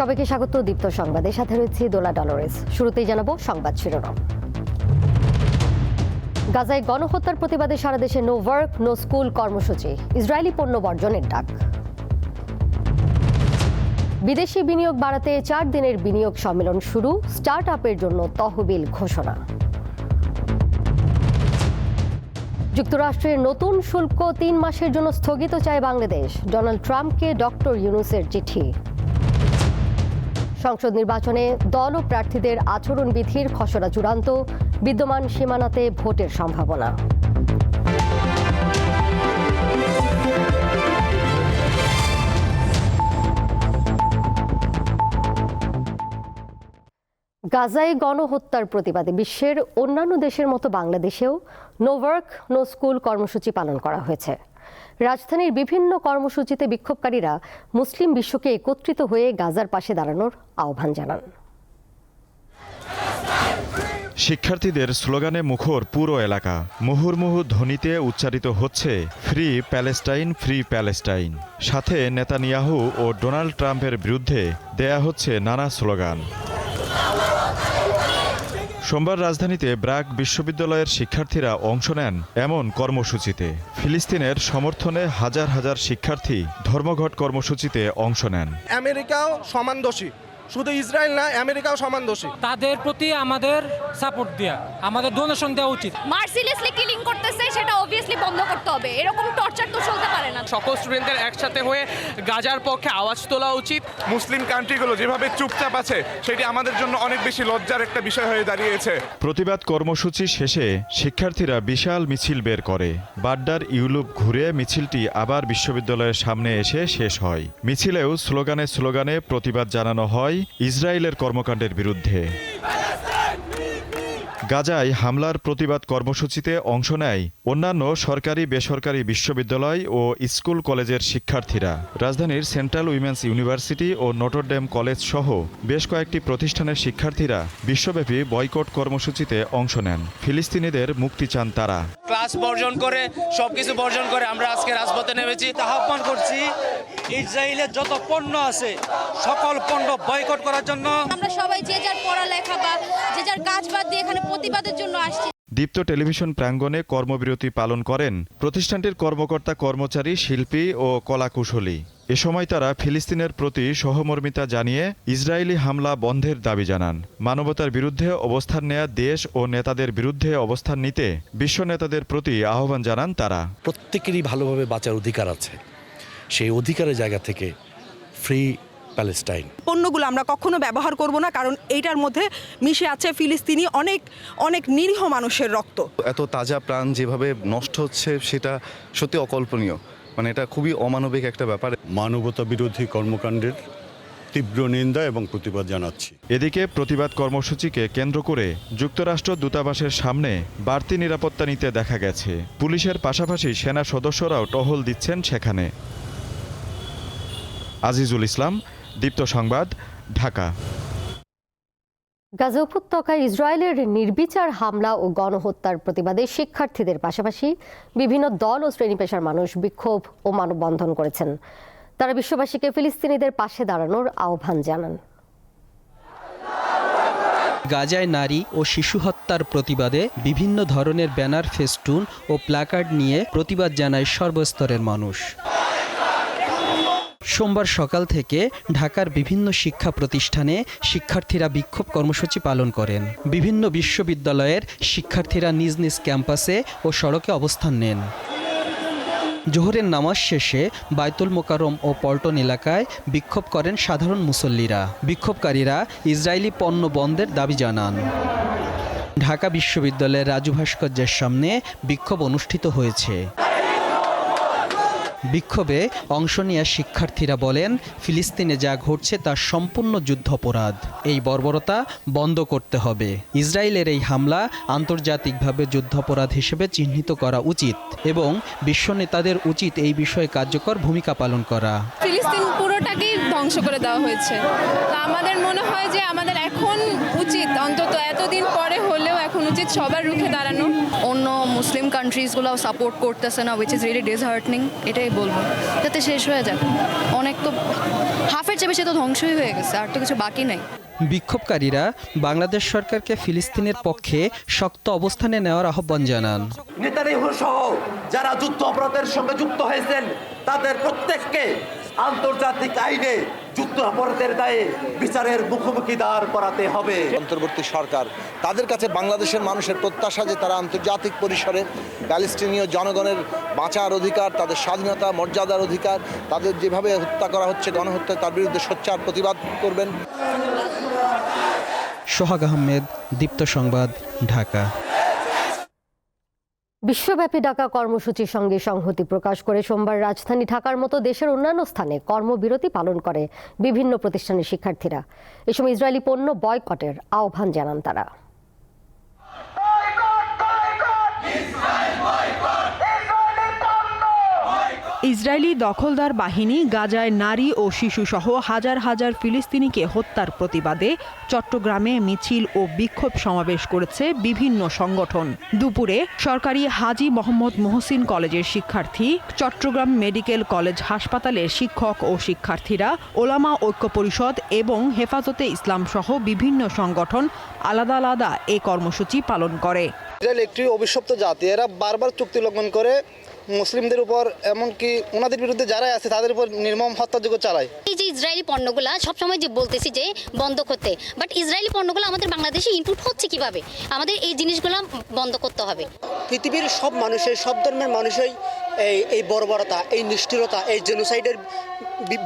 সবাইকে স্বাগত দীপ্ত সংবাদে। সাথে রয়েছে দোলা ডলরেস। শুরুতেই জানাব সংবাদ শিরোনাম। গাজায় গণহত্যার প্রতিবাদে সারা দেশে নো ওয়ার্ক নো স্কুল কর্মসূচি। ইসরায়েলি পণ্য বর্জনের ডাক। বিদেশি বিনিয়োগ বাড়াতে চার দিনের বিনিয়োগ সম্মেলন শুরু স্টার্ট আপের জন্য তহবিল ঘোষণা। যুক্তরাষ্ট্রের নতুন শুল্ক তিন মাসের জন্য স্থগিত চায় বাংলাদেশ। ডোনাল্ড ট্রাম্পকে ডক্টর ইউনুসের চিঠি। সংসদ নির্বাচনে দল ও প্রার্থীদের আচরণবিধির খসড়া চূড়ান্ত, বিদ্যমান সীমানাতে ভোটের সম্ভাবনা। গাজায় গণহত্যার প্রতিবাদে বিশ্বের অন্যান্য দেশের মতো বাংলাদেশেও নো ওয়ার্ক নো স্কুল কর্মসূচি পালন করা হয়েছে। রাজধানীর বিভিন্ন কর্মসূচিতে বিক্ষোভকারীরা মুসলিম বিশ্বকে একত্রিত হয়ে গাজার পাশে দাঁড়ানোর আহ্বান জানান। শিক্ষার্থীদের স্লোগানে মুখর পুরো এলাকা। মুহুর্মুহু ধ্বনিতে উচ্চারিত হচ্ছে, ফ্রি প্যালেস্টাইন ফ্রি প্যালেস্টাইন। সাথে নেতানিয়াহু ও ডোনাল্ড ট্রাম্পের বিরুদ্ধে দেয়া হচ্ছে নানা স্লোগান। সোমবার রাজধানীতে ব্রাক বিশ্ববিদ্যালয়ের শিক্ষার্থীরা অংশ নেন এমন কর্মসূচিতে। ফিলিস্তিনের সমর্থনে হাজার হাজার শিক্ষার্থী ধর্মঘট কর্মসূচিতে অংশ নেন। আমেরিকাও সমান দোষী। শুধু ইসরায়েল না আমেরিকাও সমান দোষী। তাদের প্রতি আমাদের সাপোর্ট দেওয়া আমাদের ডোনেশন দেওয়া উচিত। মার্সিলেসলি কিলিং করতেছে সেটা অবভিয়াসলি বন্ধ করতে হবে। এরকম টর্চার তো চলতে পারে না। সকল স্টুডেন্টদের একসাথে হয়ে গাজার পক্ষে আওয়াজ তোলা উচিত। মুসলিম কান্ট্রিগুলো যেভাবে চুপচাপ আছে সেটি আমাদের জন্য অনেক বেশি লজ্জার একটা বিষয় হয়ে দাঁড়িয়েছে। প্রতিবাদ কর্মসূচি শেষে শিক্ষার্থীরা বিশাল মিছিল বের করে। বাড্ডার ইউলুপ ঘুরে মিছিলটি আবার বিশ্ববিদ্যালয়ের সামনে এসে শেষ হয়। মিছিলেও স্লোগানে স্লোগানে প্রতিবাদ জানানো হয় ইসরায়েলের কর্মকাণ্ডের বিরুদ্ধে। গাজায় হামলার প্রতিবাদ কর্মসূচিতে অংশ নেয় অন্যান্য সরকারি বেসরকারি বিশ্ববিদ্যালয় ও স্কুল কলেজের শিক্ষার্থীরা। রাজধানীর সেন্ট্রাল উইমেন্স ইউনিভার্সিটি ও নটরডেম কলেজ সহ বেশ কয়েকটি প্রতিষ্ঠানের শিক্ষার্থীরা বিশ্বব্যাপী বয়কট কর্মসূচিতে অংশ নেন। ফিলিস্তিনিদের মুক্তি চান তারা। ক্লাস বর্জন করে সবকিছু বর্জন করে আমরা আজকে রাজপথে নেমেছি। আহ্বান করছি ইসরায়েলের যত পণ্য আছে সকল পণ্য বয়কট করার জন্য আমরা সবাই যে যার পড়ালেখা বা যে যার কাজ বাদ দিয়ে এখানে প্রতিবাদের জন্য আসছি। দীপ্ত টেলিভিশন প্রাঙ্গণে কর্মবিরতি পালন করেন প্রতিষ্ঠানটির কর্মকর্তা কর্মচারী শিল্পী ও কলাকুশলী। এ সময় তারা ফিলিস্তিনের প্রতি সহমর্মিতা জানিয়ে ইসরায়েলি হামলা বন্ধের দাবি জানান। মানবতার বিরুদ্ধে অবস্থান নেয়া দেশ ও নেতাদের বিরুদ্ধে অবস্থান নিতে বিশ্ব নেতাদের প্রতি আহ্বান জানান তারা। প্রত্যেকেরই ভালোভাবে বাঁচার অধিকার আছে। সেই অধিকারের জায়গা থেকে ফ্রি প্যালেস্টাইন পণ্যগুলো আমরা কখনো ব্যবহার করব না কারণ এইটার মধ্যে মিশে আছে ফিলিস্তিনি অনেক অনেক নিরীহ মানুষের রক্ত। এত তাজা প্রাণ যেভাবে নষ্ট হচ্ছে সেটা সত্যি অকল্পনীয়। মানে এটা খুবই অমানবিক একটা ব্যাপার। মানবতা বিরোধী কর্মকাণ্ডের তীব্র নিন্দা এবং প্রতিবাদ জানাচ্ছি। এদিকে প্রতিবাদ কর্মসূচিকে কেন্দ্র করে যুক্তরাষ্ট্র দূতাবাসের সামনে বাড়তি নিরাপত্তা নিতে দেখা গেছে। পুলিশের পাশাপাশি সেনা সদস্যরাও টহল দিচ্ছেন সেখানে। আজিজুল ইসলাম দীপ্ত সংবাদ ঢাকা। গাজা উপত্যকায় ইসরায়েলের নির্বিচার হামলা ও গণহত্যার প্রতিবাদে শিক্ষার্থীদের পাশাপাশি বিভিন্ন দল ও শ্রেণি পেশার মানুষ বিক্ষোভ ও মানববন্ধন করেছেন। তারা বিশ্ববাসীকে ফিলিস্তিনিদের পাশে দাঁড়ানোর আহ্বান জানান। গাজায় নারী ও শিশু হত্যার প্রতিবাদে বিভিন্ন ধরনের ব্যানার ফেস্টুন ও প্ল্যাকার্ড নিয়ে প্রতিবাদ জানায় সর্বস্তরের মানুষ। সোমবার সকাল থেকে ঢাকার বিভিন্ন শিক্ষা প্রতিষ্ঠানে শিক্ষার্থীরা বিক্ষোভ কর্মসূচি পালন করেন। বিভিন্ন বিশ্ববিদ্যালয়ের শিক্ষার্থীরা নিজ নিজ ক্যাম্পাসে ও সড়কে অবস্থান নেন। জোহরের নামাজ শেষে বায়তুল মোকারম ও পল্টন এলাকায় বিক্ষোভ করেন সাধারণ মুসল্লিরা। বিক্ষোভকারীরা ইসরায়েলি পণ্য বন্ধের দাবি জানান। ঢাকা বিশ্ববিদ্যালয়ের রাজু ভাস্কর্যের সামনে বিক্ষোভ অনুষ্ঠিত হয়েছে। বিক্ষোভে অংশ নেওয়া শিক্ষার্থীরা বলেন ফিলিস্তিনে যা ঘটছে তা সম্পূর্ণ যুদ্ধাপরাধ। এই বর্বরতা বন্ধ করতে হবে। ইসরায়েলের এই হামলা আন্তর্জাতিকভাবে যুদ্ধাপরাধ হিসেবে চিহ্নিত করা উচিত এবং বিশ্ব নেতাদের উচিত এই বিষয়ে কার্যকর ভূমিকা পালন করা। ফিলিস্তিন পুরোটাকেই ধ্বংস করে দেওয়া হয়েছে। তো আমাদের মনে হয় যে আমাদের এখন উচিত অন্তত এতদিন পরে হলেও এখন উচিত সবার রুখে দাঁড়ানো। অন্য মুসলিম কান্ট্রিজগুলো সাপোর্ট করতেছে না উইচ ইজ রিয়েলি ডিসহার্টনিং এটাই বলব যাতে শেষ হয়ে যাক অনেক তো হাফের চেয়ে বেশি তো ধ্বংসই হয়ে গেছে আর তো কিছু বাকি নাই। বিক্ষোভকারীরা বাংলাদেশ সরকারকে ফিলিস্তিনের পক্ষে শক্ত অবস্থানে নেওয়ার আহ্বান জানান। নেতানিয়াহু সহ যারা যুদ্ধ অপরাধের সঙ্গে যুক্ত হয়েছেন তাদের প্রত্যেককে আন্তর্জাতিক আইনে যুদ্ধ অপরাধের দায়ে বিচারের মুখোমুখি দাঁড় করাতে হবে। অন্তর্বর্তী সরকার তাদের কাছে বাংলাদেশের মানুষের প্রত্যাশা যে তারা আন্তর্জাতিক পরিসরে প্যালেস্টিনীয় জনগণের বাঁচার অধিকার তাদের স্বাধীনতা মর্যাদার অধিকার তাদের যেভাবে হত্যা করা হচ্ছে গণহত্যা তার বিরুদ্ধে সোচ্চার প্রতিবাদ করবেন। সোহাগ আহমেদ দীপ্ত সংবাদ ঢাকা। বিশ্বব্যাপী ডাকা কর্মসূচির সঙ্গে সংহতি প্রকাশ করে সোমবার রাজধানী ঢাকার মতো দেশের অন্যান্য স্থানে কর্মবিরতি পালন করে বিভিন্ন প্রতিষ্ঠানের শিক্ষার্থীরা। এ সময় ইসরায়েলি পণ্য বয়কটের আহ্বান জানান তারা। ইসরায়েলি দখলদার বাহিনী, গাজায় নারী ও শিশুসহ হাজার হাজার ফিলিস্তিনিকে হত্যার প্রতিবাদে চট্টগ্রামে মিছিল ও বিক্ষোভ সমাবেশ করেছে বিভিন্ন সংগঠন। দুপুরে সরকারি হাজি মোহাম্মদ মোহসিন কলেজের শিক্ষার্থী, চট্টগ্রাম মেডিকেল কলেজ হাসপাতালের শিক্ষক ও শিক্ষার্থীরা, ওলামা ঐক্য পরিষদ এবং হেফাজতে ইসলাম সহ বিভিন্ন সংগঠন আলাদা আলাদা এ কর্মসূচি পালন করে। ইসরায়েল একটি অভিশপ্ত জাতি, এরা বারবার চুক্তি লঙ্ঘন করে মুসলিমদের উপর এমনকি ওনাদের বিরুদ্ধে যারা আছে তাদের উপর নির্মম হত্যাযোগ্য চালায়। এই যে ইসরায়েলি পণ্যগুলা সবসময় যে বলতেছি যে বন্ধ করতে বাট ইসরায়েলি পণ্যগুলো আমাদের বাংলাদেশে ইনপুট হচ্ছে কীভাবে? আমাদের এই জিনিসগুলো বন্ধ করতে হবে। পৃথিবীর সব মানুষের সব ধর্মের মানুষই এই এই বর্বরতা এই নিষ্ঠুরতা এই জেনোসাইডের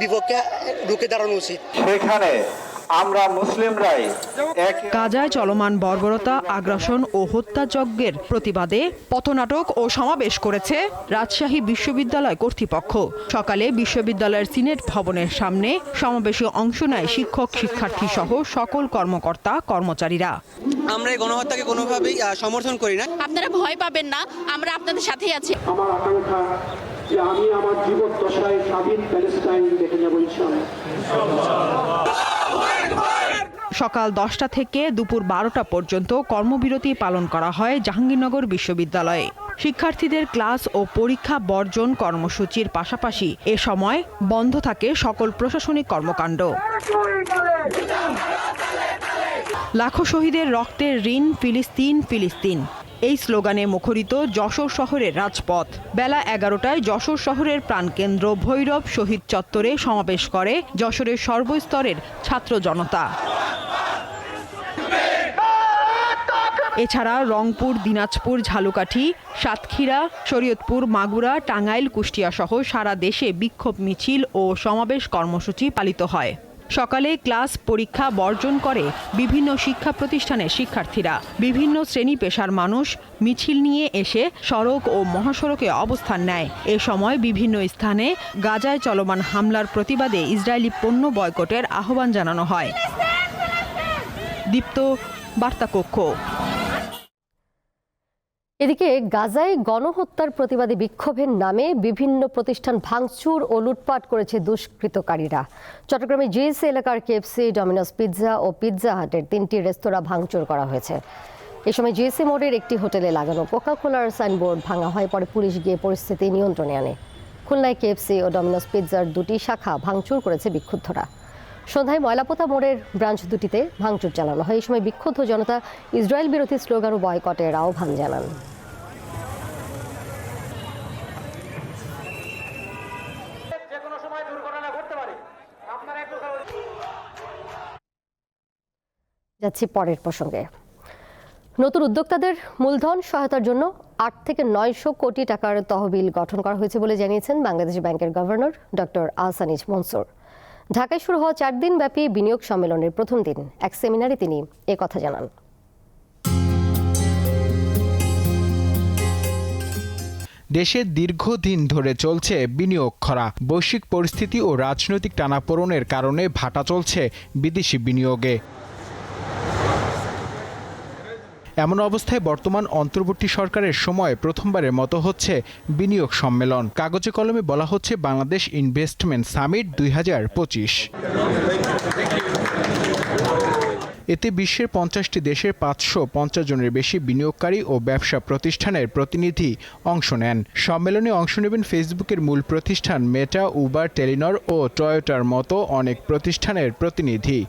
বিপক্ষে রুখে দাঁড়ানো উচিত। সেখানে আমরা মুসলিমরাই গাজায় চলমান বর্বরতা আগ্রাসন ও হত্যাযজ্ঞের প্রতিবাদে পথনাটক ও সমাবেশ করেছে রাজশাহী বিশ্ববিদ্যালয় কর্তৃপক্ষ। সকালে বিশ্ববিদ্যালয়ের সিনেট ভবনের সামনে সমাবেশে অংশ নেয় শিক্ষক শিক্ষার্থী সহ সকল কর্মকর্তা কর্মচারীরা। আমরা এই গণহত্যাকে কোনোভাবেই সমর্থন করি না। আপনারা ভয় পাবেন না আমরা আপনাদের সাথেই আছি। আমার আকাঙ্ক্ষা যে আমি আমার জীবন দশায় স্বাধীন প্যালেস্টাইন দেখে যাব সকাল দশটা থেকে দুপুর বারোটা পর্যন্ত কর্মবিরতি পালন করা হয় জাহাঙ্গীরনগর বিশ্ববিদ্যালয়ে। শিক্ষার্থীদের ক্লাস ও পরীক্ষা বর্জন কর্মসূচির পাশাপাশি এ সময় বন্ধ থাকে সকল প্রশাসনিক কর্মকাণ্ড। লাখো শহীদের রক্তের ঋণ ফিলিস্তিন ফিলিস্তিন। এই স্লোগানে মুখরিত যশোর শহরের রাজপথ। বেলা এগারোটায় যশোর শহরের প্রাণকেন্দ্র ভৈরব শহীদ চত্বরে সমাবেশ করে যশোরের সর্বস্তরের ছাত্র জনতা। এছাড়া রংপুর, দিনাজপুর, ঝালুকাঠি, সাতক্ষীরা, শরীয়তপুর, মাগুরা, টাঙ্গাইল, কুষ্টিয়া সহ সারা দেশে বিক্ষোভ মিছিল ও সমাবেশ কর্মসূচি পালিত হয়। সকালে ক্লাস পরীক্ষা বর্জন করে বিভিন্ন শিক্ষা প্রতিষ্ঠানের শিক্ষার্থীরা। বিভিন্ন শ্রেণি পেশার মানুষ মিছিল নিয়ে এসে সড়ক ও মহাসড়কে অবস্থান নেয়। এ সময় বিভিন্ন স্থানে গাজায় চলমান হামলার প্রতিবাদে ইসরায়েলি পণ্য বয়কটের আহ্বান জানানো হয়। দীপ্ত বার্তাকক্ষ। এদিকে গাজায় গণহত্যার প্রতিবাদে বিক্ষোভের নামে বিভিন্ন প্রতিষ্ঠান ভাঙচুর ও লুটপাট করেছে দুষ্কৃতকারীরা। চট্টগ্রামে জিএসি এলাকার কেএফসি, ডমিনোস পিৎজা ও পিৎজা হাটের তিনটি রেস্তোরাঁ ভাঙচুর করা হয়েছে। এ সময় জিএসি মোড়ের একটি হোটেলে লাগানো কোকা কোলার সাইনবোর্ড ভাঙা হয়, পরে পুলিশ গিয়ে পরিস্থিতি নিয়ন্ত্রণে আনে। খুলনায় কেএফসি ও ডমিনোস পিৎজার দুটি শাখা ভাঙচুর করেছে বিক্ষুব্ধরা। সন্ধ্যায় ময়লাপোতা মোড়ের ব্রাঞ্চ দুটিতে ভাঙচুর চালানো হয়। এই সময় বিক্ষুব্ধ জনতা ইসরায়েল বিরোধী স্লোগান ও বয়কটের আহ্বান জানান। যাচ্ছি পরের প্রসঙ্গে। নতুন উদ্যোক্তাদের মূলধন সহায়তার জন্য আট থেকে নয়শো কোটি টাকার তহবিল গঠন করা হয়েছে বলে জানিয়েছেন বাংলাদেশ ব্যাংকের গভর্নর ডক্টর আহসানিজ মনসুর ঢাকায় শুরু হওয়া চার দিন ব্যাপী বিনিয়োগ সম্মেলনের প্রথম দিন। এক সেমিনারে তিনি এ কথা জানান। দেশে দীর্ঘদিন ধরে চলছে বিনিয়োগ খরা। বৈশ্বিক পরিস্থিতি ও রাজনৈতিক টানাপোড়নের কারণে ভাটা চলছে বিদেশি বিনিয়োগে। এমন অবস্থায় বর্তমান অন্তর্বর্তী সরকারের সময় প্রথমবারের মতো হচ্ছে বিনিয়োগ সম্মেলন। কাগজে কলমে বলা হচ্ছে বাংলাদেশ ইনভেস্টমেন্ট সামিট দুই হাজার পঁচিশ। এতে বিশ্বের পঞ্চাশটি দেশের পাঁচশো পঞ্চাশ জনের বেশি বিনিয়োগকারী ও ব্যবসা প্রতিষ্ঠানের প্রতিনিধি অংশ নেন। সম্মেলনে অংশ নেবেন ফেসবুকের মূল প্রতিষ্ঠান মেটা, উবার, টেলিনর ও টয়োটার মতো অনেক প্রতিষ্ঠানের প্রতিনিধি।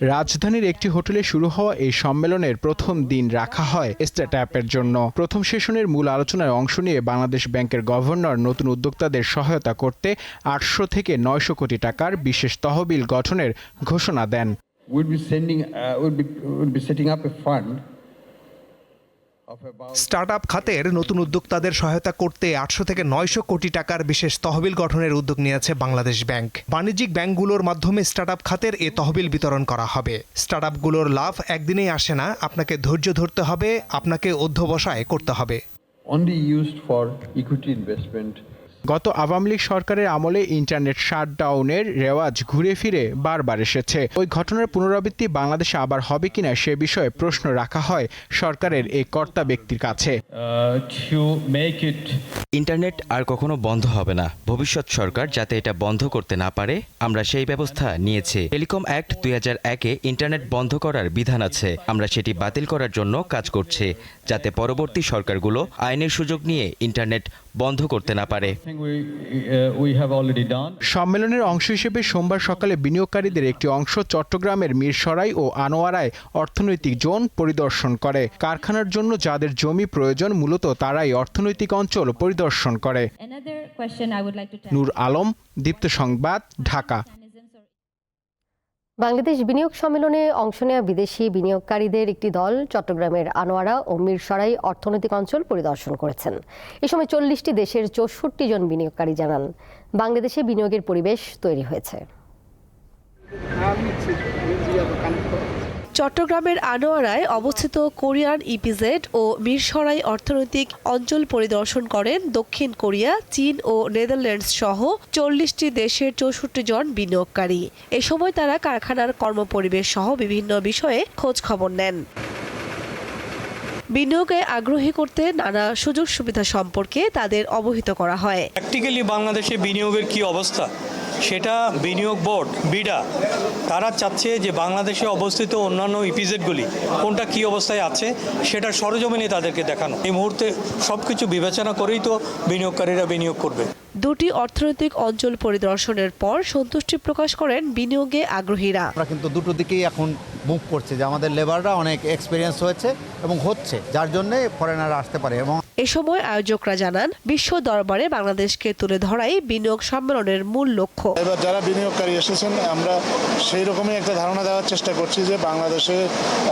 রাজধানীর একটি হোটেলে শুরু হওয়া এই সম্মেলনের প্রথম দিন রাখা হয় স্টার্ট অ্যাপের জন্য। প্রথম সেশনের মূল আলোচনায় অংশ নিয়ে বাংলাদেশ ব্যাংকের গভর্নর নতুন উদ্যোক্তাদের সহায়তা করতে আটশো থেকে নয়শো কোটি টাকার বিশেষ তহবিল গঠনের ঘোষণা দেন। We'll be sending, uh, we'll be, we'll be setting up a fund start up খাতের নতুন উদ্যোক্তাদের সহায়তা করতে আটশো থেকে নয়শো কোটি টাকার বিশেষ তহবিল গঠনের উদ্যোগ নিয়েছে বাংলাদেশ ব্যাংক। বাণিজ্যিক ব্যাংকগুলোর মাধ্যমে স্টার্টআপ খাতের এ তহবিল বিতরণ করা হবে। স্টার্টআপগুলোর লাভ একদিনেই আসে না, আপনাকে ধৈর্য ধরতে হবে, আপনাকে অধ্যবসায় করতে হবে। Only used for equity investment গত আওয়ামী লীগ সরকারের আমলে ইন্টারনেট শাটডাউনের রেওয়াজ ঘুরে ফিরে বারবার এসেছে। ওই ঘটনার পুনরাবৃত্তি বাংলাদেশে আবার হবে কিনা সে বিষয়ে প্রশ্ন রাখা হয় সরকারের এই কর্তা ব্যক্তির কাছে। ইন্টারনেট আর কখনো বন্ধ হবে না। ভবিষ্যৎ সরকার যাতে এটা বন্ধ করতে না পারে, আমরা সেই ব্যবস্থা নিয়েছি। টেলিকম অ্যাক্ট দুই হাজার একে ইন্টারনেট বন্ধ করার বিধান আছে। আমরা সেটি বাতিল করার জন্য কাজ করছি, যাতে পরবর্তী সরকারগুলো আইনের সুযোগ নিয়ে ইন্টারনেট বন্ধ করতে না পারে। Uh. সম্মেলনের অংশ হিসেবে সোমবার সকালে বিনিয়োগকারীদের একটি অংশ চট্টগ্রামের মিরসরাই ও আনোয়ারায় অর্থনৈতিক জোন পরিদর্শন করে। কারখানার জন্য যাদের জমি প্রয়োজন মূলত তারাই অর্থনৈতিক অঞ্চল পরিদর্শন করে। নূর আলম দীপ্ত সংবাদ ঢাকা। বাংলাদেশ বিনিয়োগ সম্মেলনে অংশ নেওয়া বিদেশি বিনিয়োগকারীদের একটি দল চট্টগ্রামের আনোয়ারা ও মিরসরাই অর্থনৈতিক অঞ্চল পরিদর্শন করেছেন। এ সময় চল্লিশটি দেশের চৌষট্টি জন বিনিয়োগকারী জানান, বাংলাদেশে বিনিয়োগের পরিবেশ তৈরি হয়েছে। চট্টগ্রামের আনোয়ারায় অবস্থিত কোরিয়ান ইপিজেড ও মিরসরাই অর্থনৈতিক অঞ্চল পরিদর্শন করেন দক্ষিণ কোরিয়া, চীন ও নেদারল্যান্ডস সহ চল্লিশটি দেশের চৌষট্টি জন বিনিয়োগকারী। এ সময় তারা কারখানার কর্মপরিবেশ সহ বিভিন্ন বিষয়ে খোঁজ খবর নেন। বিনিয়োগে আগ্রহী করতে নানা সুযোগ সুবিধা সম্পর্কে তাদের অবহিত করা হয়। প্র্যাকটিক্যালি বাংলাদেশে বিনিয়োগের কি অবস্থা? সেটা বিনিয়োগ বোর্ড, বিডা, তারা চাচ্ছে যে বাংলাদেশে অবস্থিত অন্যান্য ইপিজেডগুলি কোনটা কি অবস্থায় আছে সেটা সরজমিনে তাদেরকে দেখানো। এই মুহূর্তে সব কিছু বিবেচনা করেই তো বিনিয়োগকারীরা বিনিয়োগ করবে। দুটি অর্থনৈতিক অঞ্চল পরিদর্শনের পর সন্তুষ্টি প্রকাশ করেন বিনিয়োগে আগ্রহীরা। আমরা কিন্তু দুটো দিকেই এখন মুভ করছে যে আমাদের লেবাররা অনেক এক্সপিরিয়েন্স হয়েছে এবং হচ্ছে যার জন্যে ফরেনাররা আসতে পারে এবং এ সময় আয়োজকরা জানান বিশ্ব দরবারে বাংলাদেশকে তুলে ধরাই বিনিয়োগ সম্মেলনের মূল লক্ষ্য। এবার যারা বিনিয়োগকারী এসেছেন আমরা সেই রকমই একটা ধারণা দেওয়ার চেষ্টা করছি যে বাংলাদেশে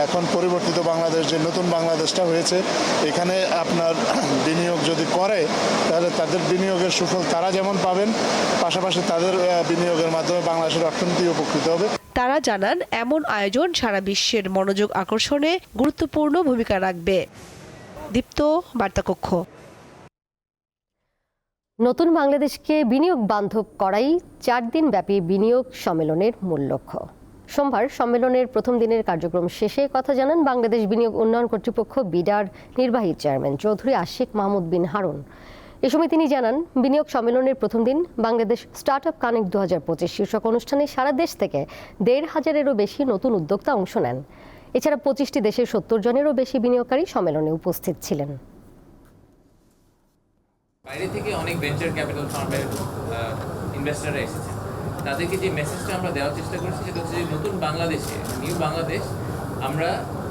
এখন পরিবর্তিত বাংলাদেশ যে নতুন বাংলাদেশটা হয়েছে এখানে আপনার বিনিয়োগ যদি করে তাহলে তাদের বিনিয়োগের সুফল তারা যেমন পাবেন পাশাপাশি তাদের বিনিয়োগের মাধ্যমে বাংলাদেশের অর্থনীতি উপকৃত হবে। তারা জানান এমন আয়োজন সারা বিশ্বের মনোযোগ আকর্ষণে গুরুত্বপূর্ণ ভূমিকা রাখবে। দীপ্ত বার্তাকক্ষ। নতুন বাংলাদেশকে বিনিয়োগ বান্ধব করাই চার দিন ব্যাপী বিনিয়োগ সম্মেলনের মূল লক্ষ্য। সোমবার সম্মেলনের প্রথম দিনের কার্যক্রম শেষে কথা জানান বাংলাদেশ বিনিয়োগ উন্নয়ন কর্তৃপক্ষ বিডার নির্বাহী চেয়ারম্যান চৌধুরী আশিক মাহমুদ বিন হারুন। এ সময় তিনি জানান, বিনিয়োগ সম্মেলনের প্রথম দিন বাংলাদেশ স্টার্ট আপ কানেক্ট দু হাজার পঁচিশ শীর্ষক অনুষ্ঠানে সারা দেশ থেকে দেড় হাজারেরও বেশি নতুন উদ্যোক্তা অংশ নেন। এছাড়া পঁচিশটি দেশের সত্তর জনেরও বেশি বিনিয়োগকারী সম্মেলনে উপস্থিত ছিলেন। বাইরে থেকে অনেক ভেঞ্চার ক্যাপিটাল ফার্মের ইনভেস্টাররা এসেছেন তাদেরকে যে মেসেজটা আমরা দেওয়ার চেষ্টা করেছি সেটা হচ্ছে যে নতুন বাংলাদেশে নিউ বাংলাদেশ, আমরা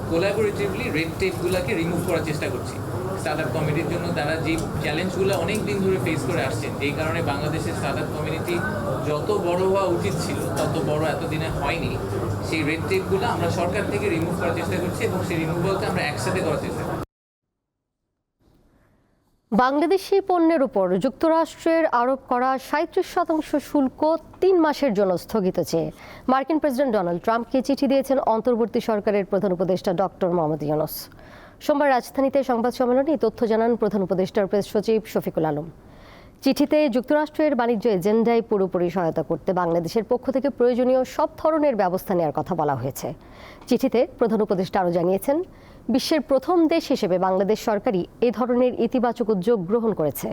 কোলাবোরেটিভলি রেড টেপগুলোকে রিমুভ করার চেষ্টা করছি। স্টার্ট কমিটির জন্য তারা যে চ্যালেঞ্জগুলো অনেক দিন ধরে ফেস করে আসছেন যেই কারণে বাংলাদেশের স্টার্ট আপ কমিউনিটি যত বড় হওয়া উচিত ছিল, তত বড় এতদিনে হয়নি, সেই রেড টেপগুলো আমরা সরকার থেকে রিমুভ করার চেষ্টা করছি এবং সেই রিমুভালকে আমরা একসাথে করার চেষ্টা করছি। বাংলাদেশি পণ্যের উপর যুক্তরাষ্ট্রের আরোপ করা সাঁত্রিশ শতাংশ শুল্ক তিন মাসের জন্য স্থগিত চেয়ে মার্কিন প্রেসিডেন্ট ডোনাল্ড ট্রাম্পকে চিঠি দিয়েছেন অন্তর্বর্তী সরকারের প্রধান উপদেষ্টা ডক্টর মোহাম্মদ ইউনুস। সোমবার রাজধানীতে সংবাদ সম্মেলনে তথ্য জানান প্রধান উপদেষ্টার প্রেস সচিব শফিকুল আলম। চিঠিতে যুক্তরাষ্ট্রের বাণিজ্য এজেন্ডায় পুরোপুরি সহায়তা করতে বাংলাদেশের পক্ষ থেকে প্রয়োজনীয় সব ধরনের ব্যবস্থা নেওয়ার কথা বলা হয়েছে। চিঠিতে প্রধান উপদেষ্টা আরও জানিয়েছেন, বিশ্বের প্রথম দেশ হিসেবে বাংলাদেশ সরকারই এ ধরনের ইতিবাচক উদ্যোগ গ্রহণ করেছে।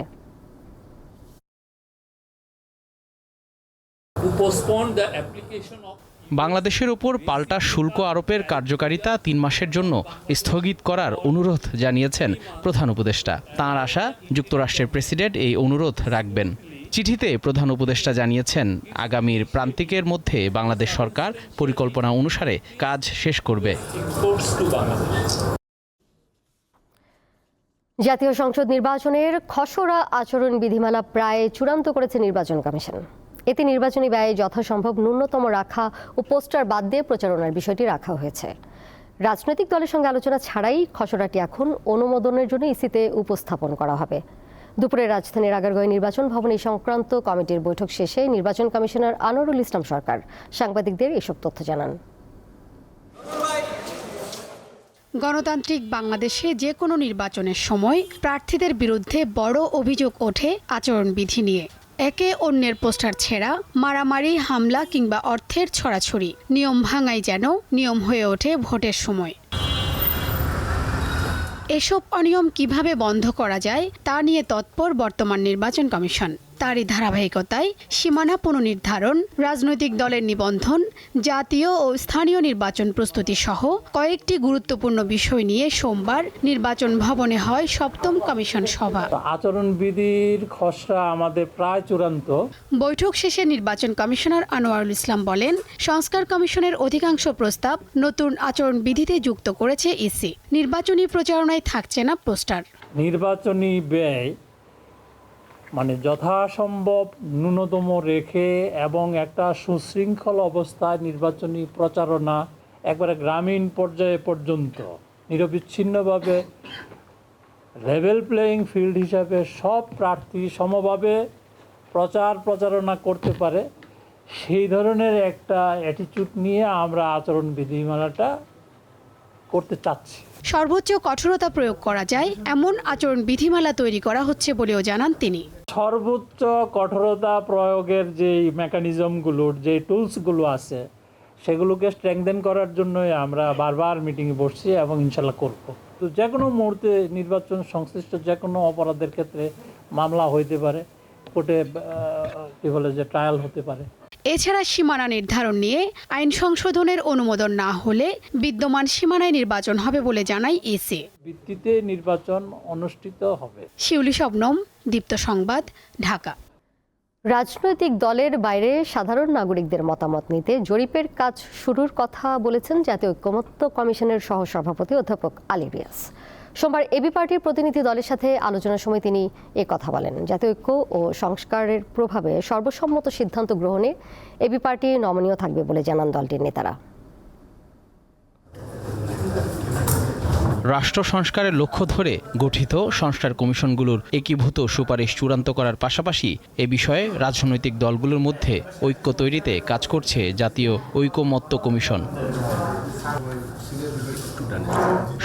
বাংলাদেশের উপর পাল্টা শুল্ক আরোপের কার্যকারিতা তিন মাসের জন্য স্থগিত করার অনুরোধ জানিয়েছেন প্রধান উপদেষ্টা। তাঁর আশা, যুক্তরাষ্ট্রের প্রেসিডেন্ট এই অনুরোধ রাখবেন। চিঠিতে প্রধান উপদেষ্টা জানিয়েছেন, আগামীর প্রান্তিকের মধ্যে বাংলাদেশ সরকার পরিকল্পনা অনুসারে কাজ শেষ করবে। জাতীয় সংসদ নির্বাচনের খসড়া আচরণ বিধিমালা প্রায় চূড়ান্ত করেছে নির্বাচন কমিশন। এতে নির্বাচনী ব্যয়ে যথাসম্ভব ন্যূনতম রাখা ও পোস্টার বাদ দিয়ে প্রচারণার বিষয়টি রাখা হয়েছে। রাজনৈতিক দলের সঙ্গে আলোচনা ছাড়াই খসড়াটি এখন অনুমোদনের জন্য ইসিতে উপস্থাপন করা হবে। দুপুরে রাজধানীর আগারগাঁও নির্বাচন ভবনে সংক্রান্ত কমিটির বৈঠক শেষে নির্বাচন কমিশনার আনোয়ারুল ইসলাম সরকার সাংবাদিকদের এসব তথ্য জানান। গণতান্ত্রিক বাংলাদেশে যে কোনো নির্বাচনের সময় প্রার্থীদের বিরুদ্ধে বড় অভিযোগ ওঠে আচরণবিধি নিয়ে। একে অন্যের পোস্টার ছেঁড়া, মারামারি, হামলা কিংবা অর্থের ছড়াছড়ি। নিয়ম ভাঙাই যেন নিয়ম হয়ে ওঠে ভোটের সময়। এসব অনিয়ম কীভাবে বন্ধ করা যায়, তা নিয়ে তৎপর বর্তমান নির্বাচন কমিশন। তারই ধারাবাহিকতায় সীমানা পুনর্নির্ধারণ রাজনৈতিক দলের নিবন্ধন জাতীয় ও স্থানীয় নির্বাচন প্রস্তুতি সহ কয়েকটি গুরুত্বপূর্ণ বিষয় নিয়ে সোমবার নির্বাচন ভবনে হয় সপ্তম কমিশন সভা। আচরণবিধির খসড়া আমাদের প্রায় চূড়ান্ত। বৈঠক শেষে নির্বাচন কমিশনার আনোয়ারুল ইসলাম বলেন সংস্কার কমিশনের অধিকাংশ প্রস্তাব নতুন আচরণবিধিতে যুক্ত করেছে ইসি। নির্বাচনী প্রচারণায় থাকছে না পোস্টার। নির্বাচনী ব্যয় মানে যথাসম্ভব ন্যূনতম রেখে এবং একটা সুশৃঙ্খল অবস্থায় নির্বাচনী প্রচারণা একবারে গ্রামীণ পর্যায়ে পর্যন্ত নিরবিচ্ছিন্নভাবে লেভেল প্লেয়িং ফিল্ড হিসাবে সব প্রার্থী সমভাবে প্রচার প্রচারণা করতে পারে। সেই ধরনের একটা অ্যাটিচিউড নিয়ে আমরা আচরণ বিধিমালাটা করতে চাচ্ছি। সর্বোচ্চ কঠোরতা প্রয়োগ করা যায়, এমন আচরণ বিধিমালা তৈরি করা হচ্ছে বলেও জানান তিনি। সর্বোচ্চ কঠোরতা প্রয়োগের যে মেকানিজমগুলোর যে টুলসগুলো আছে, সেগুলোকে স্ট্রেংথেন করার জন্যই আমরা বারবার মিটিংয়ে বসছি এবং ইনশাল্লাহ করব। তো যে কোনো মুহূর্তে নির্বাচন সংশ্লিষ্ট যে কোনো অপরাধের ক্ষেত্রে মামলা হইতে পারে কোর্টে কী বলে যে ট্রায়াল হতে পারে। এছাড়া সীমানা নির্ধারণ নিয়ে আইন সংশোধনের অনুমোদন না হলে বিদ্যমান সীমানায় নির্বাচন হবে বলে জানায় ইসি ভিত্তিতে নির্বাচন অনুষ্ঠিত হবে। শিউলি শবনম দীপ্ত সংবাদ ঢাকা। রাজনৈতিক দলের বাইরে সাধারণ নাগরিকদের মতামত নিতে জরিপের কাজ শুরুর কথা বলেছেন জাতীয় ঐক্যমত্য কমিশনের সহসভাপতি অধ্যাপক আলী রিয়াজ। সোমবার এবি পার্টির প্রতিনিধি দলের সাথে আলোচনার সময় তিনি এ কথা বলেন। জাতীয় ঐক্য ও সংস্কারের প্রভাবে সর্বসম্মত সিদ্ধান্ত গ্রহণে এবি পার্টি নমনীয় থাকবে বলে জানান দলটির নেতারা। রাষ্ট্র সংস্কারের লক্ষ্য ধরে গঠিত সংস্কার কমিশনগুলোর একীভূত সুপারিশ চূড়ান্ত করার পাশাপাশি এ বিষয়ে রাজনৈতিক দলগুলোর মধ্যে ঐক্য তৈরিতে কাজ করছে জাতীয় ঐকমত্য কমিশন।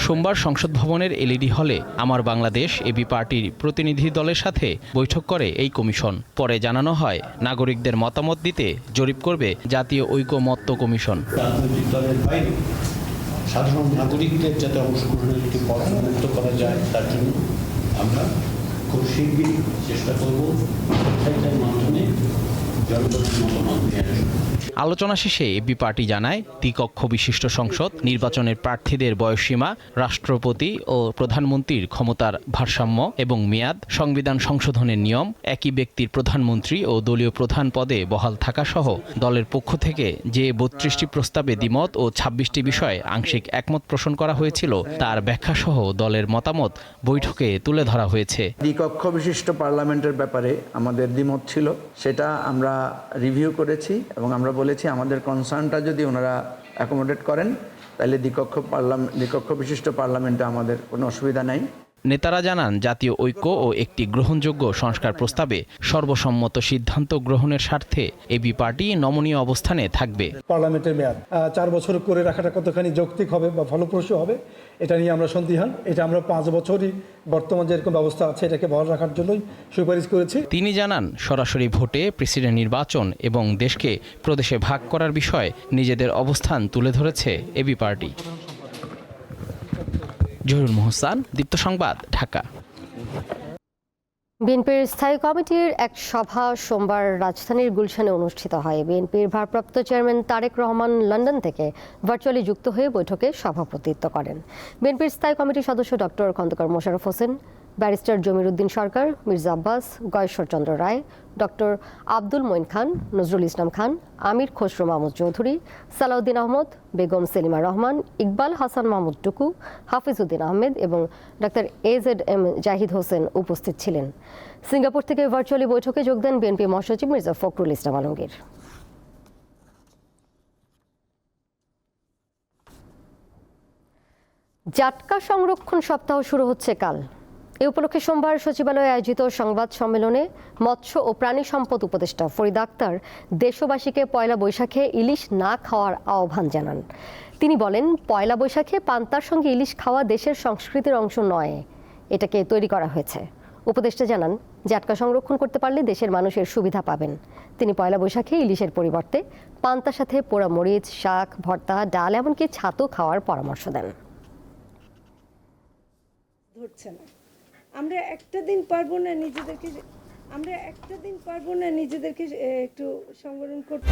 সোমবার সংসদ ভবনের এলইডি হলে আমার বাংলাদেশ এবি পার্টির প্রতিনিধি দলের সাথে বৈঠক করে এই কমিশন। পরে জানানো হয়, নাগরিকদের মতামত দিতে জরিপ করবে জাতীয় ঐকমত্য কমিশন। সাধারণ নাগরিকদের যাতে অংশগ্রহণের একটি করা যায়, তার জন্য আমরা খুব শীঘ্রই চেষ্টা করব মাধ্যমে জনগণের মতামত নিয়ে আসব আলোচনা শেষে এবি পার্টি জানায় দ্বিকক্ষ বিশিষ্ট সংসদ, নির্বাচনের প্রার্থীদের বয়সসীমা, রাষ্ট্রপতি ও প্রধানমন্ত্রীর ক্ষমতার ভারসাম্য এবং মেয়াদ, সংবিধান সংশোধনের নিয়ম, একই ব্যক্তির প্রধানমন্ত্রী ও দলীয় প্রধান পদে বহাল থাকা সহ দলের পক্ষ থেকে যে বত্রিশটি প্রস্তাবে দ্বিমত ও ছাব্বিশটি বিষয়ে আংশিক একমত পোষণ করা হয়েছিল, তার ব্যাখ্যাসহ দলের মতামত বৈঠকে তুলে ধরা হয়েছে। দ্বিকক্ষ বিশিষ্ট পার্লামেন্টের ব্যাপারে আমাদের দ্বিমত ছিল, সেটা আমরা রিভিউ করেছি এবং আমরা বলেছি, আমাদের কনসার্নটা যদি ওনারা অ্যাকোমোডেট করেন, তাহলে দ্বিকক্ষ পার্লামেন্ট দ্বিকক্ষ বিশিষ্ট পার্লামেন্টে আমাদের কোনো অসুবিধা নাই। নেতারা জানান জাতীয় ঐক্য ও একটি গ্রহণযোগ্য সংস্কার প্রস্তাবে সর্বসম্মত সিদ্ধান্ত গ্রহণের স্বার্থে এবি পার্টি নমনীয় অবস্থানে থাকবে। পার্লামেন্টের মেয়াদ চার বছর করে রাখাটা কতখানি যৌক্তিক হবে বা ফলপ্রসূ হবে এটা নিয়ে আমরা সন্দিহান। এটা আমরা পাঁচ বছরই বর্তমান যেরকম ব্যবস্থা আছে এটাকে বহাল রাখার জন্যই সুপারিশ করেছি। তিনি জানান সরাসরি ভোটে প্রেসিডেন্ট নির্বাচন এবং দেশকে প্রদেশে ভাগ করার বিষয়ে নিজেদের অবস্থান তুলে ধরেছে এবি পার্টি। জহুরুল মোহসান, দীপ্ত সংবাদ, ঢাকা। বিএনপির স্থায়ী কমিটির এক সভা সোমবার রাজধানীর গুলশানে অনুষ্ঠিত হয়। বিএনপির ভারপ্রাপ্ত চেয়ারম্যান তারেক রহমান লন্ডন থেকে ভার্চুয়ালি যুক্ত হয়ে বৈঠকে সভাপতিত্ব করেন। বিএনপির স্থায়ী কমিটির সদস্য doctor Khandaker Mosharraf Hossain barrister Jamir Uddin Sarkar, Mirza Abbas Gayeshwarchandra Roy, doctor Abdul Moyeen Khan, Nazrul Islam Khan, Amir Khasru Mahmud Chowdhury, Salahuddin Ahmed, Begum Selima Rahman, Iqbal Hasan Mahmud Tuku, Hafizuddin Ahmed এবং doctor A Z M Zahid Hossain উপস্থিত ছিলেন। Singapore থেকে virtually বৈঠকে যোগ দেন BNP মহাসচিব মির্জা ফখরুল ইসলাম আলমগীর। জাটকা সংরক্ষণ সপ্তাহ শুরু হচ্ছে কাল। এ উপলক্ষে সোমবার সচিবালয়ে আয়োজিত সংবাদ সম্মেলনে মৎস্য ও প্রাণী সম্পদ উপদেষ্টা ফরিদ আক্তার দেশবাসীকে পয়লা বৈশাখে ইলিশ না খাওয়ার আহ্বান জানান। তিনি বলেন, পয়লা বৈশাখে পান্তার সঙ্গে ইলিশ খাওয়া দেশের সংস্কৃতির অংশ নয়। এটাকে তৈরি করা হয়েছে। উপদেষ্টা জানান, জাটকা সংরক্ষণ করতে পারলে দেশের মানুষের সুবিধা পাবেন। তিনি পয়লা বৈশাখে ইলিশের পরিবর্তে পান্তার সাথে পোড়া মরিচ, শাক, ভর্তা, ডাল, এমনকি ছাতু খাওয়ার পরামর্শ দেন। ধরছে না। আমরা একটা দিন পারব না নিজেদেরকে আমরা একটা দিন পারব না নিজেদেরকে একটু সংবরণ করতে।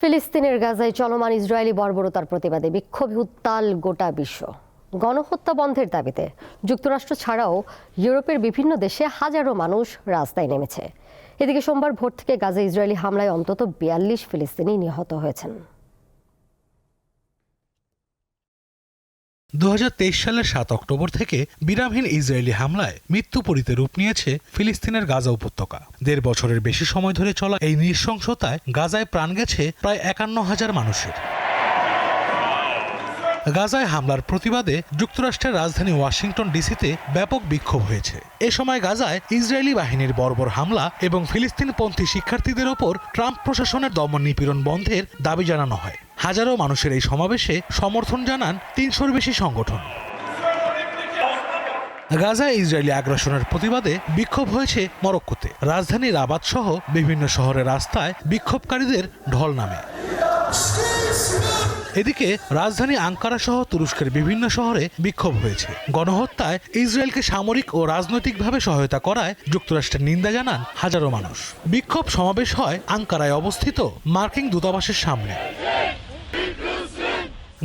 ফিলিস্তিনের গাজায় চলমান ইসরায়েলি বর্বরতার প্রতিবাদে বিক্ষোভে উত্তাল গোটা বিশ্ব। গণহত্যা বন্ধের দাবিতে যুক্তরাষ্ট্র ছাড়াও ইউরোপের বিভিন্ন দেশে হাজারো মানুষ রাস্তায় নেমেছে। এদিকে সোমবার ভোর থেকে গাজা ইসরায়েলি হামলায় অন্তত বিয়াল্লিশ ফিলিস্তিনি নিহত হয়েছেন। দু হাজার তেইশ সালের সাত অক্টোবর থেকে বিরামহীন ইসরায়েলি হামলায় মৃত্যুপরিতে রূপ নিয়েছে ফিলিস্তিনের গাজা উপত্যকা। দেড় বছরের বেশি সময় ধরে চলা এই নৃশংসতায় গাজায় প্রাণ গেছে প্রায় একান্ন হাজার মানুষের। গাজায় হামলার প্রতিবাদে যুক্তরাষ্ট্রের রাজধানী ওয়াশিংটন ডিসিতে ব্যাপক বিক্ষোভ হয়েছে। এ সময় গাজায় ইসরায়েলি বাহিনীর বর্বর হামলা এবং ফিলিস্তিনপন্থী শিক্ষার্থীদের ওপর ট্রাম্প প্রশাসনের দমন নিপীড়ন বন্ধের দাবি জানানো হয়। হাজারো মানুষের এই সমাবেশে সমর্থন জানান তিনশোর বেশি সংগঠন। গাজায় ইসরায়েলি আগ্রাসনের প্রতিবাদে বিক্ষোভ হয়েছে মরক্কোতে। রাজধানী রাবাত সহ বিভিন্ন শহরের রাস্তায় বিক্ষোভকারীদের ঢল নামে। এদিকে রাজধানী আঙ্কারা সহ তুরস্কের বিভিন্ন শহরে বিক্ষোভ হয়েছে। গণহত্যায় ইসরায়েলকে সামরিক ও রাজনৈতিকভাবে সহায়তা করায় যুক্তরাষ্ট্রের নিন্দা জানান হাজারো মানুষ। বিক্ষোভ সমাবেশ হয় আঙ্কারায় অবস্থিত মার্কিন দূতাবাসের সামনে।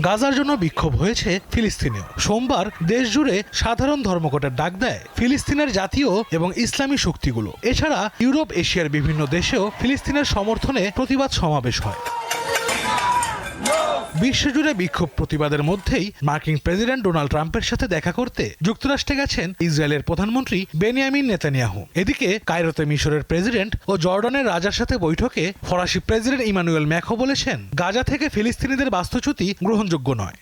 গাজার জন্য বিক্ষোভ হয়েছে ফিলিস্তিনেও। সোমবার দেশ জুড়ে সাধারণ ধর্মঘটের ডাক দেয় ফিলিস্তিনের জাতীয় এবং ইসলামী শক্তিগুলো। এছাড়া ইউরোপ এশিয়ার বিভিন্ন দেশেও ফিলিস্তিনের সমর্থনে প্রতিবাদ সমাবেশ হয়। বিশ্বজুড়ে বিক্ষোভ প্রতিবাদের মধ্যেই মার্কিন প্রেসিডেন্ট ডোনাল্ড ট্রাম্পের সাথে দেখা করতে যুক্তরাষ্ট্রে গেছেন ইসরায়েলের প্রধানমন্ত্রী বেনিয়ামিন নেতানিয়াহু। এদিকে কায়রোতে মিশরের প্রেসিডেন্ট ও জর্ডানের রাজার সাথে বৈঠকে ফরাসি প্রেসিডেন্ট ইমানুয়েল ম্যাখো বলেছেন, গাজা থেকে ফিলিস্তিনিদের বাস্তুচ্যুতি গ্রহণযোগ্য নয়।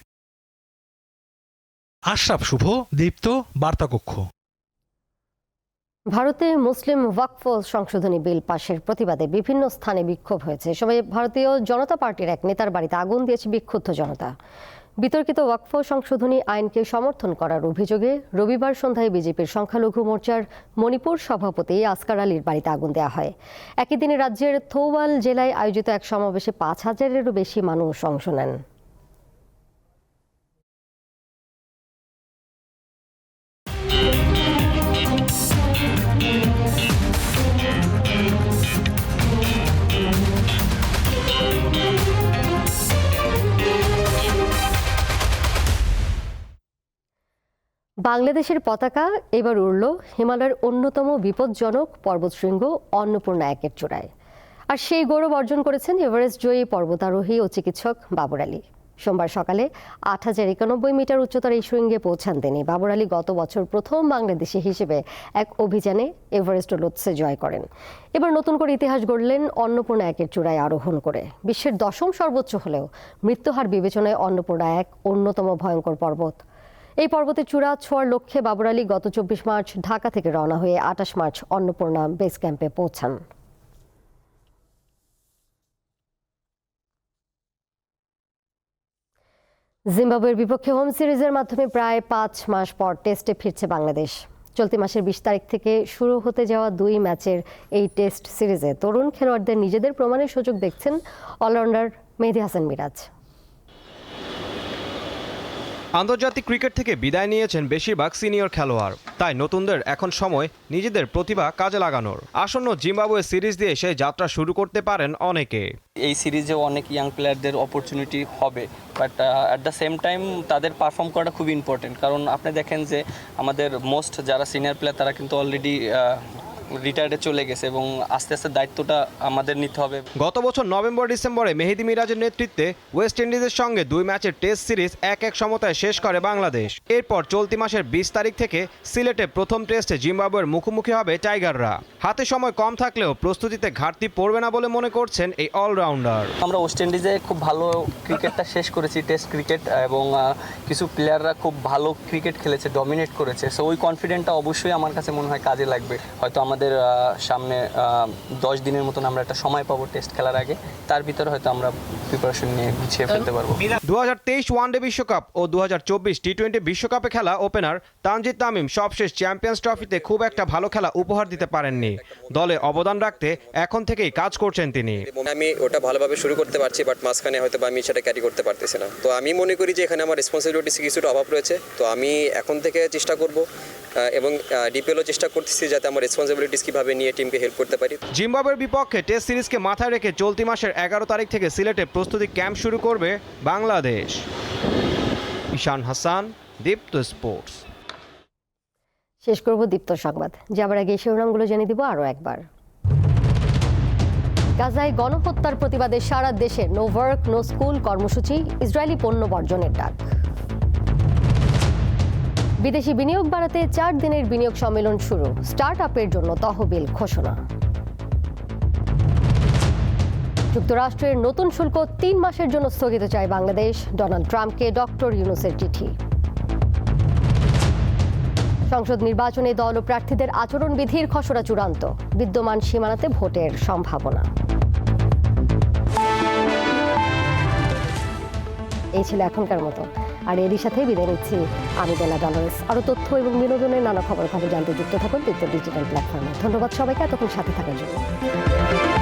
আশরাফ শুভ, দীপ্ত, বার্তাকক্ষ। ভারতে মুসলিম ওয়াকফ সংশোধনী বিল পাশের প্রতিবাদে বিভিন্ন স্থানে বিক্ষোভ হয়েছে। সময় ভারতীয় জনতা পার্টির এক নেতার বাড়িতে আগুন দিয়েছে বিক্ষুব্ধ জনতা। বিতর্কিত ওয়াকফ সংশোধনী আইনকে সমর্থন করার অভিযোগে রবিবার সন্ধ্যায় বিজেপির সংখ্যালঘু মোর্চার মণিপুর সভাপতি আসকার আলীর বাড়িতে আগুন দেওয়া হয়। একই দিনে রাজ্যের থৌবাল জেলায় আয়োজিত এক সমাবেশে পাঁচ হাজারেরও বেশি মানুষ অংশ নেন। বাংলাদেশের পতাকা এবার উড়ল হিমালয়ের অন্যতম বিপজ্জনক পর্বতশৃঙ্গ অন্নপূর্ণা একের চূড়ায়। আর সেই গৌরব অর্জন করেছেন এভারেস্ট জয়ী পর্বতারোহী ও চিকিৎসক বাবর আলী। সোমবার সকালে আট হাজার একানব্বই মিটার উচ্চতার এই শৃঙ্গে পৌঁছান তিনি। বাবর আলী গত বছর প্রথম বাংলাদেশি হিসেবে এক অভিযানে এভারেস্ট লোৎসে জয় করেন। এবার নতুন করে ইতিহাস গড়লেন অন্নপূর্ণা একের চূড়ায় আরোহণ করে। বিশ্বের দশম সর্বোচ্চ হলেও মৃত্যুহার বিবেচনায় অন্নপূর্ণা এক অন্যতম ভয়ঙ্কর পর্বত। এই পর্বতের চূড়া ছোঁয়ার লক্ষ্যে বাবর আলী গত চব্বিশ মার্চ ঢাকা থেকে রওনা হয়ে আঠাশ মার্চ অন্নপূর্ণা বেস ক্যাম্পে পৌঁছান। জিম্বাবুয়ের বিপক্ষে হোম সিরিজের মাধ্যমে প্রায় পাঁচ মাস পর টেস্টে ফিরছে বাংলাদেশ। চলতি মাসের বিশ তারিখ থেকে শুরু হতে যাওয়া দুই ম্যাচের এই টেস্ট সিরিজে তরুণ খেলোয়াড়দের নিজেদের প্রমাণের সুযোগ দেখছেন অলরাউন্ডার মেহেদি হাসান মিরাজ। আন্তর্জাতিক ক্রিকেট থেকে বিদায় নিয়েছেন বেশিরভাগ সিনিয়র খেলোয়াড়। তাই নতুনদের এখন সময় নিজেদের প্রতিভা কাজে লাগানোর। আসন্ন জিম্বাবুয়ে সিরিজ দিয়ে সেই যাত্রা শুরু করতে পারেন অনেকে। এই সিরিজে অনেক ইয়াং প্লেয়ারদের অপরচুনিটি হবে but at the same time তাদের পারফর্ম করাটা খুব ইম্পর্টেন্ট কারণ আপনি দেখেন যে আমাদের মোস্ট যারা সিনিয়র প্লেয়ার তারা কিন্তু অলরেডি রিটায়ার্ডে চলে গেছে এবং আস্তে আস্তে দায়িত্বটা আমাদের নিতে হবে। গত বছর নভেম্বর ডিসেম্বরে মেহেদি মিরাজের নেতৃত্বে ওয়েস্ট ইন্ডিজের সঙ্গে দুই ম্যাচের টেস্ট সিরিজ এক এক সমতায় শেষ করে বাংলাদেশ। এরপর চলতি মাসের বিশ তারিখ থেকে সিলেটে প্রথম টেস্টে জিম্বাবুয়ের মুখোমুখি হবে টাইগাররা। হাতে সময় কম থাকলেও প্রস্তুতিতে ঘাটতি পড়বে না বলে মনে করছেন এই অলরাউন্ডার আমরা ওয়েস্ট ইন্ডিজে খুব ভালো ক্রিকেটটা শেষ করেছি টেস্ট ক্রিকেট এবং কিছু প্লেয়াররা খুব ভালো ক্রিকেট খেলেছে ডমিনেট করেছে। সো ওই কনফিডেন্টটা অবশ্যই আমার কাছে মনে হয় কাজে লাগবে। হয়তো আমাদের আহ, সামনে দশ দিনের মতন আমরা একটা সময় পাবো টেস্ট খেলার আগে। তার ভিতরে হয়তো আমরা প্রিপারেশন নিয়ে গুছিয়ে ফেলতে পারব। দু হাজার তেইশ ওয়ানডে বিশ্বকাপ ও দু হাজার চব্বিশ টি টোয়েন্টি বিশ্বকাপে খেলা ওপেনার তানজিদ তামিম সবশেষ চ্যাম্পিয়ন্স ট্রফিতে খুব একটা ভালো খেলা উপহার দিতে পারেননি। দলে অবদান রাখতে এখন থেকেই কাজ করছেন তিনি। আমি ওটা ভালোভাবে শুরু করতে পারছি বাট মাঝখানে হয়তো বা আমি সেটা ক্যারি করতে পারতেছি না। তো আমি মনে করি যে এখানে আমার রেসপন্সিবিলিটিস কিছুটা অভাব রয়েছে। তো আমি এখন থেকে চেষ্টা করব এবং ডিপিএলও চেষ্টা করতেছি যাতে আমার রেসপন্সিবিলিটিস কীভাবে নিয়ে টিমকে হেল্প করতে পারি? জিম্বাবুয়ের বিপক্ষে টেস্ট সিরিজকে মাথায় রেখে চলতি মাসের এগারো তারিখ থেকে সিলেটে প্রস্তুতি ক্যাম্প শুরু করবে বাংলাদেশ। ঈশান হাসান দীপ্ত স্পোর্টস। শেষ করব দীপ্ত সংবাদ। যাবার আগে শিরোনামগুলো জেনে দিব আরও একবার। গাজায় গণহত্যার প্রতিবাদে সারা দেশে নো ওয়ার্ক নো স্কুল কর্মসূচি ইসরায়েলি পণ্য বর্জনের ডাক। বিদেশি বিনিয়োগ বাড়াতে চার দিনের বিনিয়োগ সম্মেলন শুরু। স্টার্ট আপের জন্য তহবিল ঘোষণা। যুক্তরাষ্ট্রের নতুন শুল্ক তিন মাসের জন্য স্থগিত চায় বাংলাদেশ। ডোনাল্ড ট্রাম্পকে ডক্টর ইউনুসের চিঠি। সংসদ নির্বাচনে দল ও প্রার্থীদের আচরণবিধির খসড়া চূড়ান্ত। বিদ্যমান সীমানাতে ভোটের সম্ভাবনা। এই ছিল এখনকার মতো। আর এরই সাথে বিদায় নিচ্ছি। আমি বেলা ডলারেস। আরও তথ্য এবং বিনোদনের নানা খবর খবর জানতে যুক্ত থাকুন দীপ্ত ডিজিটাল প্ল্যাটফর্মে। ধন্যবাদ সবাইকে, এতক্ষণ সাথে থাকার জন্য।